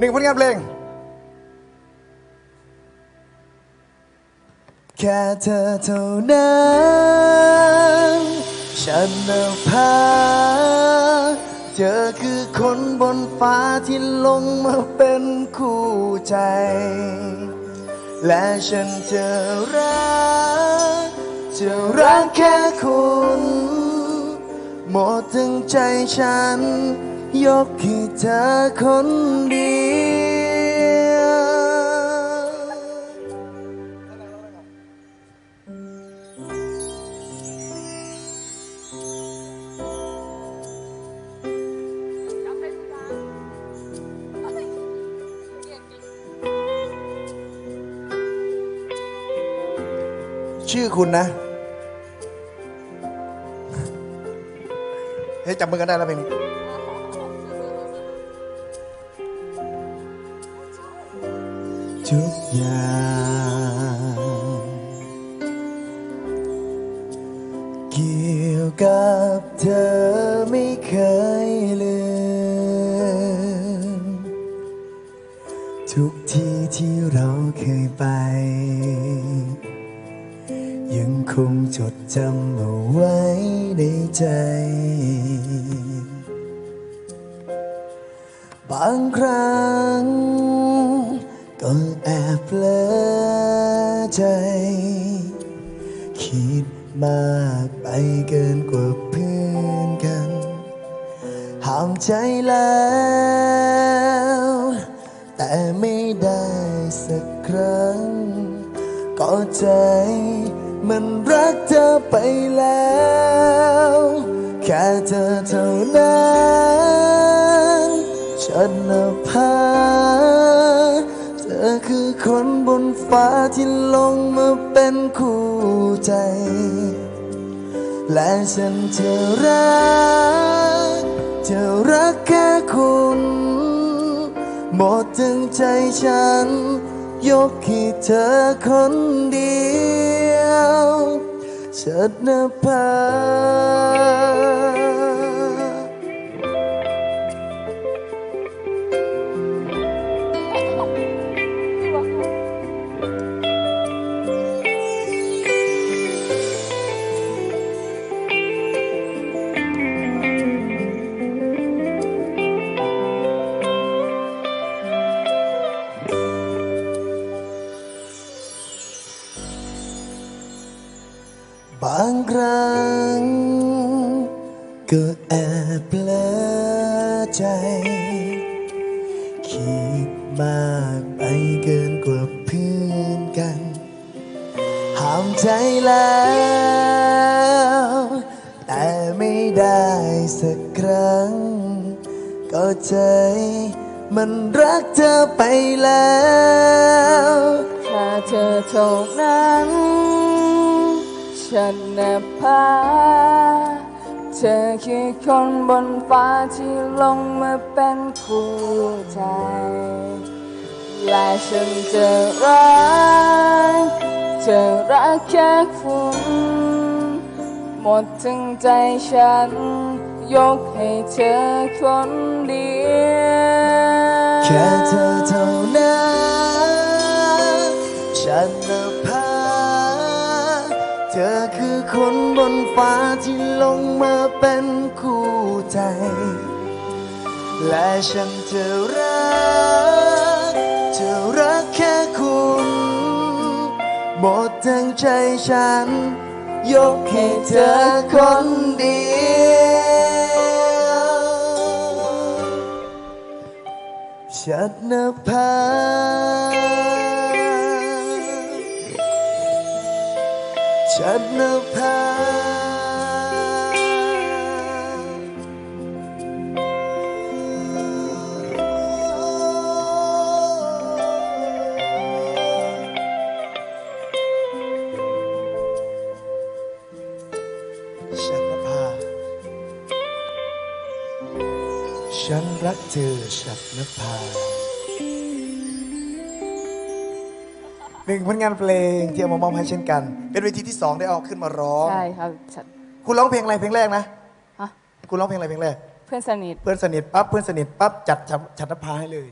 หนึ่งผลงานเพลง แค่เธอเท่านั้นฉันนภาเธอคือคนบนฟ้าที่ลงมาเป็นคู่ใจ และฉันจะรักจะรักแค่คุณ หมดทั้งใจฉัน ยกให้เธอคนเดียวชื่อคุณนะ เฮ้ยจำมือกันได้แล้วเพลงนี้ ทุกอย่าง เกี่ยวกับเธอไม่เคยลืม ทุกที่ที่เราเคยไป ยังคงจดจำเอาไว้ในใจบางครั้ง ก็แอบเผลอใจ คิดมากไปเกินกว่าเพื่อนกัน ห้ามใจแล้ว แต่ไม่ได้สักครั้ง ก็ใจมันรักเธอไปแล้ว แค่เธอเท่านั้น ฉันนภาเธอ คือคนบนฟ้าที่ลงมาเป็นคู่ใจ และฉันจะรัก จะรักแค่คุณหมดทั้งใจฉัน ยกให้เธอคนเดียว ฉันนภา บางครั้งก็แอบเลอใจ คิดมากไปเกินกว่าเพื่อนกัน ห้ามใจแล้ว แต่ไม่ได้สักครั้ง ก็ใจมันรักเธอไปแล้วแค่เธอเท่านั้น ฉันนับพาเธอคือคนบนฟ้าที่ลงมาเป็นคู่ใจและฉันจะรักจะรักแค่คุณหมดทั้งใจฉัน ยกให้เธอคนเดียวแค่เธอเท่านั้นฉันนภา เธอคือคนบนฟ้าที่ลงมาเป็นคู่ใจ และฉันจะรักจะรักแค่คุณ หมดทั้งใจฉัน ยกให้เธอคนเดียวฉันนภา ฉันนภาฉันนภาฉันรักเธอฉันนภา หนึ่งผลงานเพลงที่เอามามอบให้เช่นกัน เป็นเวทีที่สองได้เอาขึ้นมาร้อง ใช่ครับฉันคุณร้องเพลงอะไรเพลงแรกนะฮะ คุณร้องเพลงอะไรเพลงแรก เพื่อนสนิท เพื่อนสนิทปั๊บเพื่อนสนิทปั๊บจัดฉันนภาให้เลย